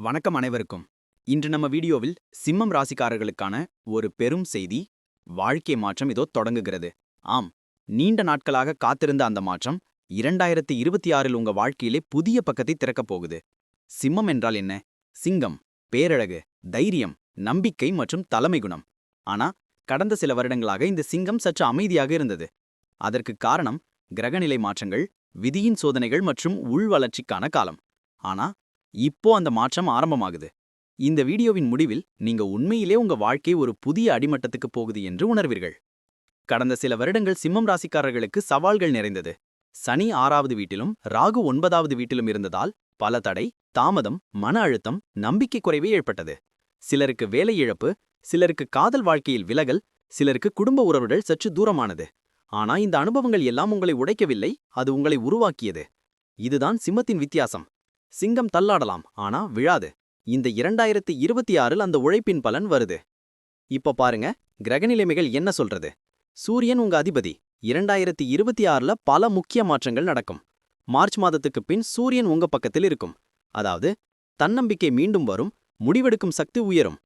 வணக்கம் அனைவருக்கும். இன்று நம்ம வீடியோவில் சிம்மம் ராசிக்காரர்களுக்கான ஒரு பெரும் செய்தி வாழ்க்கை மாற்றம் இதோ தொடங்குகிறது. ஆம் நீண்ட நாட்களாக காத்திருந்த அந்த மாற்றம் இரண்டாயிரத்தி இருபத்தி ஆறில் உங்க வாழ்க்கையிலே புதிய பக்கத்தை திறக்கப் போகுது. சிம்மம் என்றால் என்ன? சிங்கம் பேரழகு தைரியம் நம்பிக்கை மற்றும் தலைமை குணம். ஆனா கடந்த சில வருடங்களாக இந்த சிங்கம் சற்று அமைதியாக இருந்தது. அதற்கு காரணம் கிரகநிலை மாற்றங்கள் விதியின் சோதனைகள் மற்றும் உள் வளர்ச்சிக்கான காலம். ஆனா இப்போ அந்த மாற்றம் ஆரம்பமாகுது. இந்த வீடியோவின் முடிவில் நீங்க உண்மையிலே உங்க வாழ்க்கை ஒரு புதிய அடிமட்டத்துக்கு போகுது என்று உணர்வீர்கள். கடந்த சில வருடங்கள் சிம்மம் ராசிக்காரர்களுக்கு சவால்கள் நிறைந்தது. சனி ஆறாவது வீட்டிலும் ராகு ஒன்பதாவது வீட்டிலும் இருந்ததால் பல தடை தாமதம் மன அழுத்தம் நம்பிக்கை குறைவே ஏற்பட்டது. சிலருக்கு வேலை இழப்பு சிலருக்கு காதல் வாழ்க்கையில் விலகல் சிலருக்கு குடும்ப உறவுகள் சற்று தூரமானது. ஆனா இந்த அனுபவங்கள் எல்லாம் உங்களை உடைக்கவில்லை அது உங்களை உருவாக்கியது. இதுதான் சிம்மத்தின் வித்தியாசம். சிங்கம் தள்ளாடலாம் ஆனா விழாது. இந்த இரண்டாயிரத்தி இருபத்தி ஆறில் அந்த உழைப்பின் பலன் வருது. இப்ப பாருங்க கிரகநிலைமைகள் என்ன சொல்றது? சூரியன் உங்க அதிபதி. இரண்டாயிரத்தி இருபத்தி ஆறுல பல முக்கிய மாற்றங்கள் நடக்கும். மார்ச் மாதத்துக்கு பின் சூரியன் உங்க பக்கத்தில் இருக்கும். அதாவது தன்னம்பிக்கை மீண்டும் வரும் முடிவெடுக்கும் சக்தி உயரும்.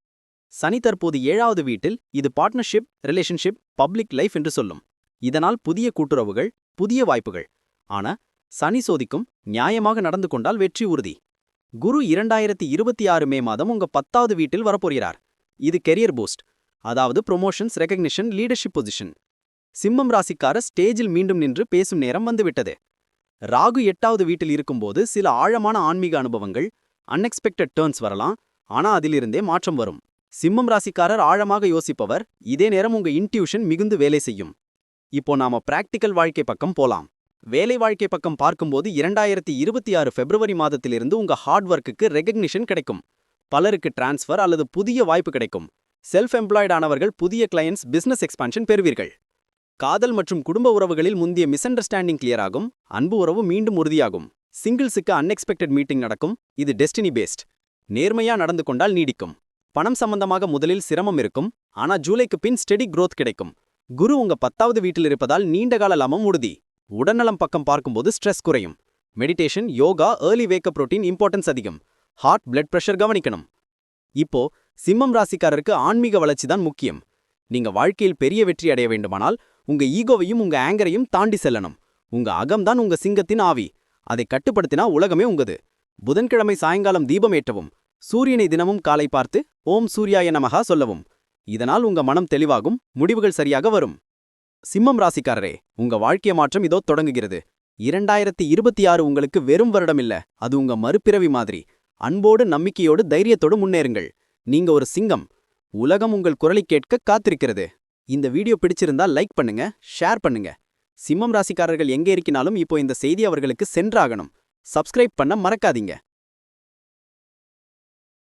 சனி தற்போது ஏழாவது வீட்டில் இது பார்ட்னர்ஷிப் ரிலேஷன்ஷிப் பப்ளிக் லைஃப் என்று சொல்லும். இதனால் புதிய கூட்டுறவுகள் புதிய வாய்ப்புகள். ஆனா சனி சோதிக்கும் நியாயமாக நடந்து கொண்டால் வெற்றி உறுதி. குரு இரண்டாயிரத்தி இருபத்தி ஆறு மே மாதம் உங்க பத்தாவது வீட்டில் வரப்போகிறார். இது கெரியர் பூஸ்ட் அதாவது ப்ரொமோஷன்ஸ் ரெகக்னிஷன் லீடர்ஷிப் பொசிஷன் சிம்மம் ராசிக்கார ஸ்டேஜில் மீண்டும் நின்று பேசும் நேரம் வந்துவிட்டது. ராகு எட்டாவது வீட்டில் இருக்கும்போது சில ஆழமான ஆன்மீக அனுபவங்கள் அன்எக்ஸ்பெக்டட் டேர்ன்ஸ் வரலாம் ஆனா அதிலிருந்தே மாற்றம் வரும். சிம்மம் ராசிக்காரர் ஆழமாக யோசிப்பவர் இதே நேரம் உங்க இன்ட்யூஷன் மிகுந்து வேலை செய்யும். இப்போ நாம பிராக்டிக்கல் வாழ்க்கை பக்கம் போலாம். வேலை வாழ்க்கை பக்கம் பார்க்கும்போது இரண்டாயிரத்தி இருபத்தி ஆறு பிப்ரவரி மாதத்திலிருந்து உங்க ஹார்ட் ஒர்க்குக்கு ரெகக்னிஷன் கிடைக்கும். பலருக்கு டிரான்ஸ்ஃபர் அல்லது புதிய வாய்ப்பு கிடைக்கும். செல்ஃப் எம்ப்ளாய்டு ஆனவர்கள் புதிய கிளையன்ஸ் பிசினஸ் எக்ஸ்பான்ஷன் பெறுவீர்கள். காதல் மற்றும் குடும்ப உறவுகளில் முந்தைய மிஸ் அண்டர்ஸ்டாண்டிங் கிளியர் ஆகும். அன்பு உறவு மீண்டும் உறுதியாகும். சிங்கிள்ஸுக்கு அன்எக்ஸ்பெக்டட் மீட்டிங் நடக்கும். இது டெஸ்டினி பேஸ்ட் நேர்மையா நடந்து கொண்டால் நீடிக்கும். பணம் சம்பந்தமாக முதலில் சிரமம் இருக்கும். ஆனா ஜூலைக்கு பின் ஸ்டெடி குரோத் கிடைக்கும். குரு உங்க பத்தாவது வீட்டில் இருப்பதால் நீண்டகால லாபம் உறுதி. உடல்நலம் பக்கம் பார்க்கும்போது ஸ்ட்ரெஸ் குறையும். Meditation yoga early wake up protein importance அதிகம். ஹார்ட் பிளட் ப்ரெஷர் கவனிக்கணும். இப்போ சிம்மம் ராசிக்காரருக்கு ஆன்மீக வளர்ச்சி தான் முக்கியம். நீங்க வாழ்க்கையில் பெரிய வெற்றி அடைய வேண்டுமானால் உங்க ஈகோவையும் உங்க ஆங்கரையும் தாண்டி செல்லணும். உங்க அகம்தான் உங்க சிங்கத்தின் ஆவி. அதை கட்டுப்படுத்தினா உலகமே உங்கது. புதன்கிழமை சாயங்காலம் தீபம் ஏற்றவும். சூரியனை தினமும் காலை பார்த்து ஓம் சூர்யாய நமகா சொல்லவும். இதனால் உங்க மனம் தெளிவாகும் முடிவுகள் சரியாக வரும். சிம்மம் ராசிக்காரரே உங்க வாழ்க்கை மாற்றம் இதோ தொடங்குகிறது. இரண்டாயிரத்தி இருபத்தி ஆறு உங்களுக்கு வெறும் வருடம் இல்ல அது உங்க மறுபிறவி மாதிரி. அன்போடு நம்பிக்கையோடு தைரியத்தோடு முன்னேறுங்கள். நீங்க ஒரு சிங்கம். உலகம் உங்கள் குரலை கேட்க காத்திருக்கிறது. இந்த வீடியோ பிடிச்சிருந்தா லைக் பண்ணுங்க ஷேர் பண்ணுங்க. சிம்மம் ராசிக்காரர்கள் எங்கே இருக்கினாலும் இப்போ இந்த செய்தி அவர்களுக்கு சென்றாகணும். சப்ஸ்கிரைப் பண்ண மறக்காதீங்க.